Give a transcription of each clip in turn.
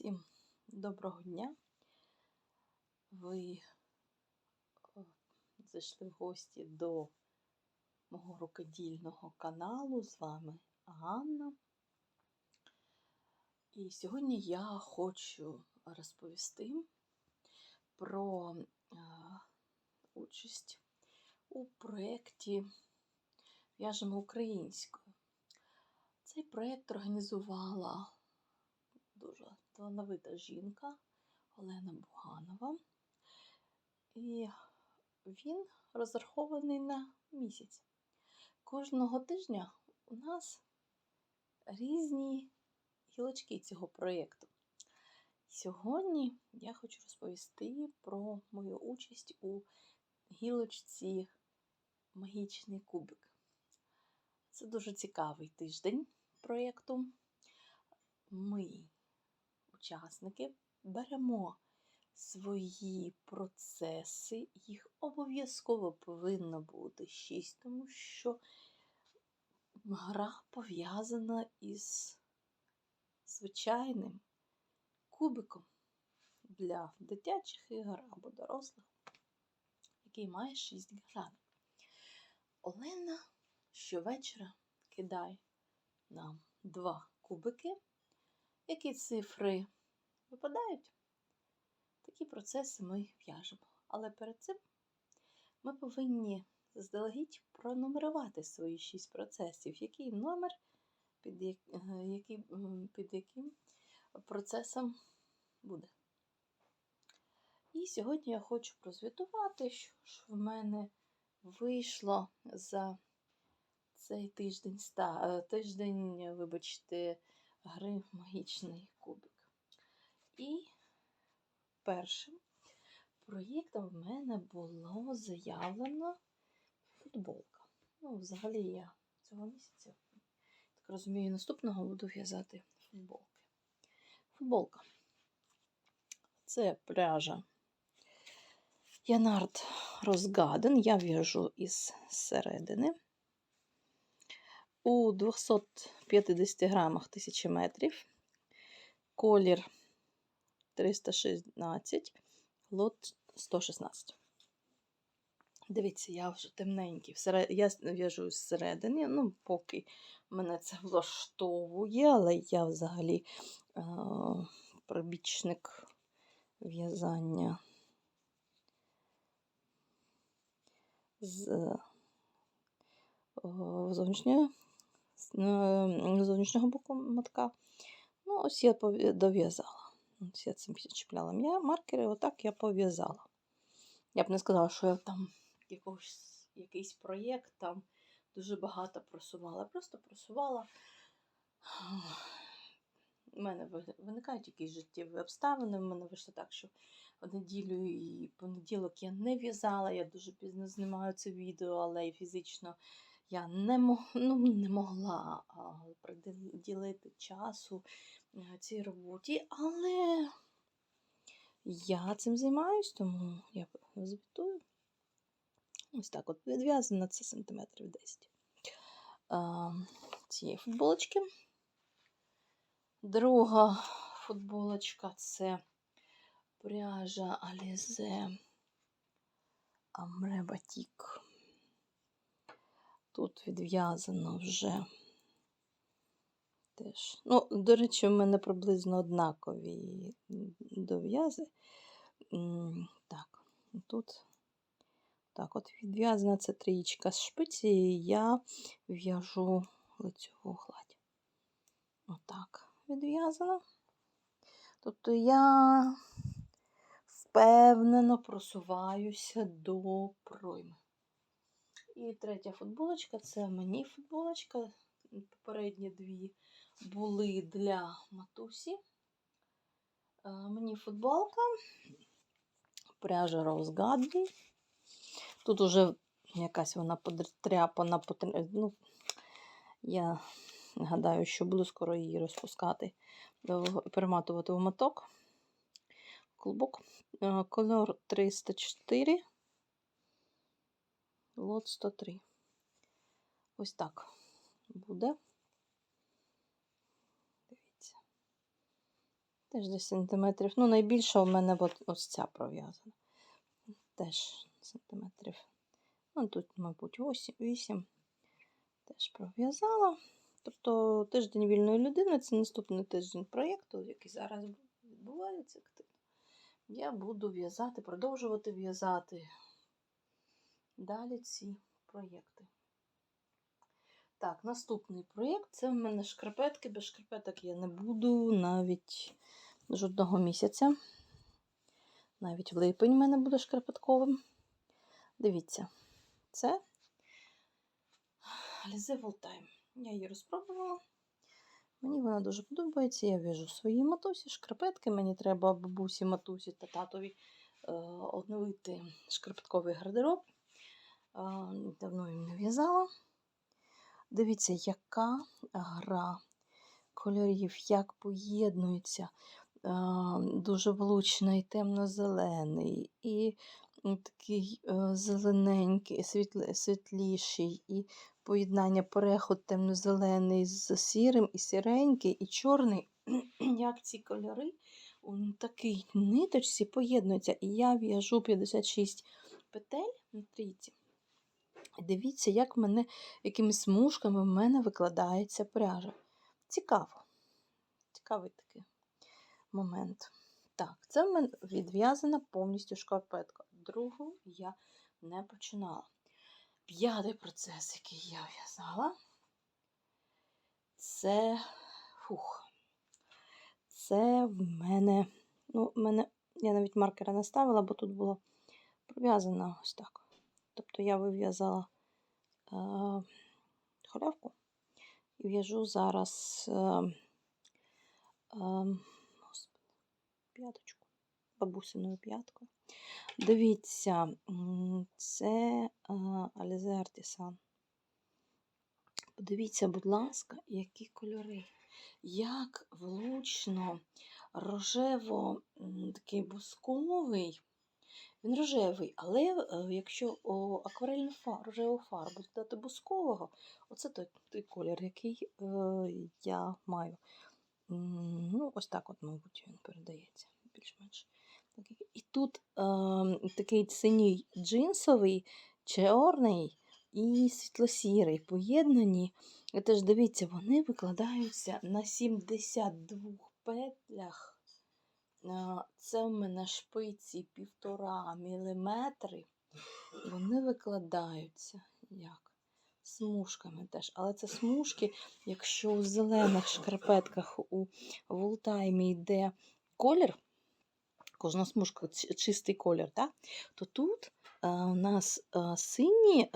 Всім доброго дня. Ви е, зайшли в гості до мого рукодільного каналу. З вами Ганна. І сьогодні я хочу розповісти про е, участь у проєкті В'яжемо українською. Цей проєкт організувала дуже талановита жінка Олена Буганова. І він розрахований на місяць. Кожного тижня у нас різні гілочки цього проєкту. Сьогодні я хочу розповісти про мою участь у гілочці Магічний кубик. Це дуже цікавий тиждень проєкту. Ми учасники беремо свої процеси, їх обов'язково повинно бути 6, тому що гра пов'язана із звичайним кубиком для дитячих ігор або дорослих, який має 6 граней. Олена щовечора кидає нам два кубики які цифри випадають, такі процеси ми в'яжемо. Але перед цим ми повинні заздалегідь пронумерувати свої шість процесів, який номер під, е, який, під яким процесом буде. І сьогодні я хочу прозвітувати, що ж в мене вийшло за цей тиждень, е, тиждень, вибачте, гри магічний кубик. І першим проєктом в мене було заявлено футболка. Ну, взагалі, я цього місяця, так розумію, наступного буду в'язати футболки. Футболка. Це пряжа Янард Розгаден. Я в'яжу із середини у 250 грамах 1000 метрів, колір 316, лот 116. Дивіться, я вже темненький. Я в'яжу зсередини, ну, поки мене це влаштовує, але я взагалі е пробічник в'язання з е зовнішньої зовнішнього боку мотка. Ну, ось я дов'язала. Ось я цим чіпляла я маркери, отак я пов'язала. Я б не сказала, що я там якогось, якийсь проєкт там дуже багато просувала. Просто просувала. У мене виникають якісь життєві обставини. У мене вийшло так, що в неділю і понеділок я не в'язала, я дуже пізно знімаю це відео, але фізично я не мог, ну, не могла приділити часу е, цій роботі, але я цим займаюсь, тому я звітую. Ось так от відв'язано це сантиметрів 10 цієї футболочки. Друга футболочка це пряжа Alize Amre Batik. Тут відв'язано вже теж. Ну, до речі, у мене приблизно однакові дов'язи. Так, тут так, от відв'язана це трієчка з шпиці, і я в'яжу лицьову гладь. Отак відв'язана. Тобто я впевнено просуваюся до пройми. І третя футболочка це мені футболочка. Попередні дві були для матусі. Е, мені футболка, пряжа Rose Gadby. Тут уже якась вона подряпана, ну, я гадаю, що буду скоро її розпускати, перематувати в моток. Клубок. Е, кольор 304 лот 103. Ось так буде. Дивіться. Теж десь сантиметрів. Ну, найбільша в мене от, ось ця пров'язана. Теж сантиметрів. Ну, тут, мабуть, 8. 8. Теж пров'язала. Тобто тиждень вільної людини це наступний тиждень проєкту, який зараз відбувається. Я буду в'язати, продовжувати в'язати далі ці проєкти. Так, наступний проєкт це в мене шкарпетки. Без шкарпеток я не буду навіть жодного місяця. Навіть в липень в мене буде шкарпетковим. Дивіться, це Alize Voltime. Я її розпробувала. Мені вона дуже подобається. Я в'яжу свої матусі, шкарпетки. Мені треба бабусі, матусі та татові е, обновити шкарпетковий гардероб. Давно їм не в'язала. Дивіться, яка гра кольорів, як поєднується. Дуже влучний, темно-зелений, і такий е, зелененький, світле, світліший, і поєднання переход темно-зелений з сірим, і сіренький, і чорний. Як ці кольори у такій ниточці поєднуються. І я в'яжу 56 петель на трійці. І дивіться, як мене, якими смужками в мене викладається пряжа. Цікаво. Цікавий такий момент. Так, це в мене відв'язана повністю шкарпетка. Другу я не починала. П'ятий процес, який я в'язала, це фух. Це в мене, ну, в мене, я навіть маркера не ставила, бо тут було пров'язано ось так. Тобто я вив'язала е, халявку і в'яжу зараз е, е, п'яточку, бабусиною п'яткою. Дивіться, це Alize Artisan. Подивіться, будь ласка, які кольори. Як влучно рожево такий бусковий. Він рожевий, але е, якщо акварельну фар, рожеву фарбу додати бускового, оце той, той колір, який е, я маю. Ну, Ось так, от, мабуть, він передається більш-менш. І тут е, такий синій джинсовий, чорний і світло-сірий поєднані. І теж дивіться, вони викладаються на 72 петлях. Е, це в мене шпиці 1,5 мм. Вони викладаються як? Смужками теж. Але це смужки, якщо у зелених шкарпетках у волтаймі йде колір кожна смужка чистий колір, так? то тут а, у нас а, сині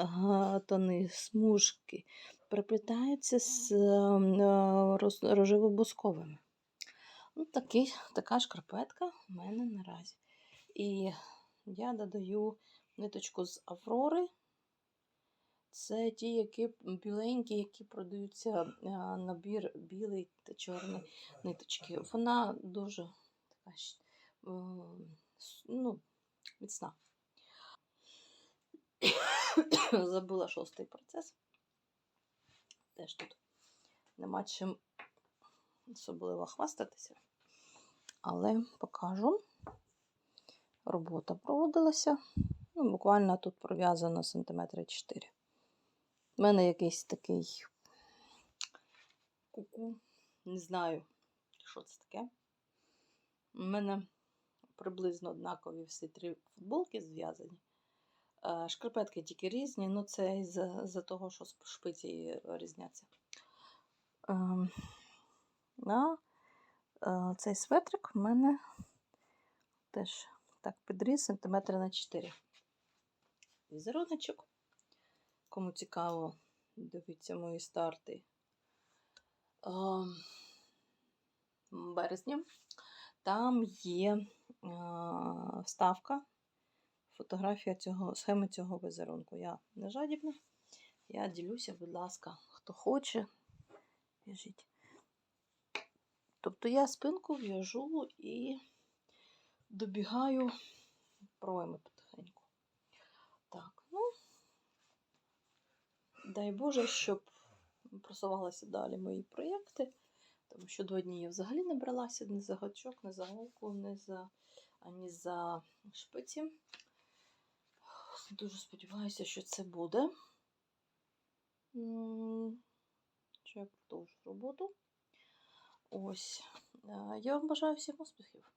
тони смужки переплітаються з рожево-бусковими. Ну, такий, Така шкарпетка в мене наразі. І я додаю ниточку з Аврори. Це ті, які біленькі, які продаються набір білий та чорний ниточки. Вона дуже така ну, міцна. Забула шостий процес. Теж тут нема чим особливо хвастатися, але покажу. Робота проводилася. Ну, Буквально тут пров'язано сантиметри 4. У мене якийсь такий куку, не знаю, що це таке. У мене приблизно однакові всі три футболки зв'язані. Шкарпетки тільки різні, ну це із-за того, що шпиці різняться. Ем, а е, цей светрик в мене теж так підріс сантиметри на 4. Візеруночок. Кому цікаво, дивіться мої старти ем, березня. Там є вставка, фотографія цього, схеми цього візерунку. Я не жадібна. Я ділюся, будь ласка, хто хоче, в'яжіть. Тобто я спинку в'яжу і добігаю пройми потихеньку. Так, ну, дай Боже, щоб просувалися далі мої проєкти. Тому що до однієї взагалі не бралася ні за гачок, ні за голку, ні за, ані за шпиці. Дуже сподіваюся, що це буде. Що я продовжу роботу. Ось. Е, Я вам бажаю всім успіхів.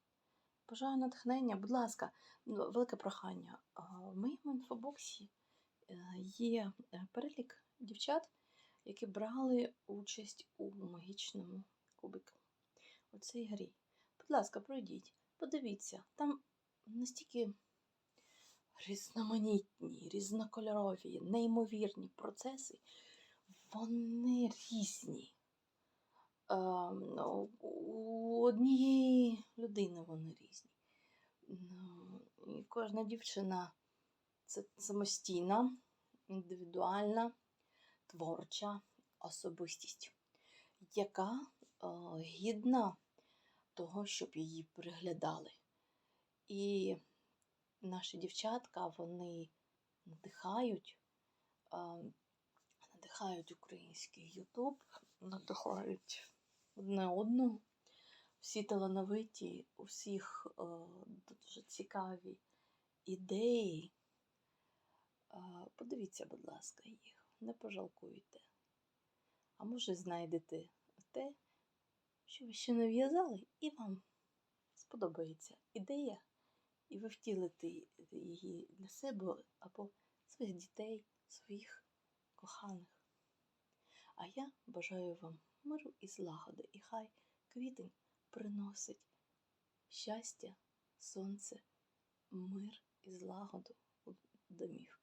Бажаю натхнення. Будь ласка, велике прохання. В моєму інфобоксі е, є е, перелік дівчат, які брали участь у магічному кубику. У цій грі. Будь ласка, пройдіть, подивіться, там настільки різноманітні, різнокольорові, неймовірні процеси, вони різні. Ем, ну, У однієї людини вони різні. Ну, І кожна дівчина це самостійна, індивідуальна, творча особистість, яка е, гідна того, щоб її приглядали. І наші дівчатка, вони надихають, е, надихають український Ютуб, надихають одне одного. Всі талановиті, у всіх е, дуже цікаві ідеї. Е, подивіться, будь ласка, їх, не пожалкуйте. А може знайдете те, що ви ще не в'язали, і вам сподобається ідея, і ви втілите її для себе або своїх дітей, своїх коханих. А я бажаю вам миру і злагоди, і хай квітень приносить щастя, сонце, мир і злагоду у домівки.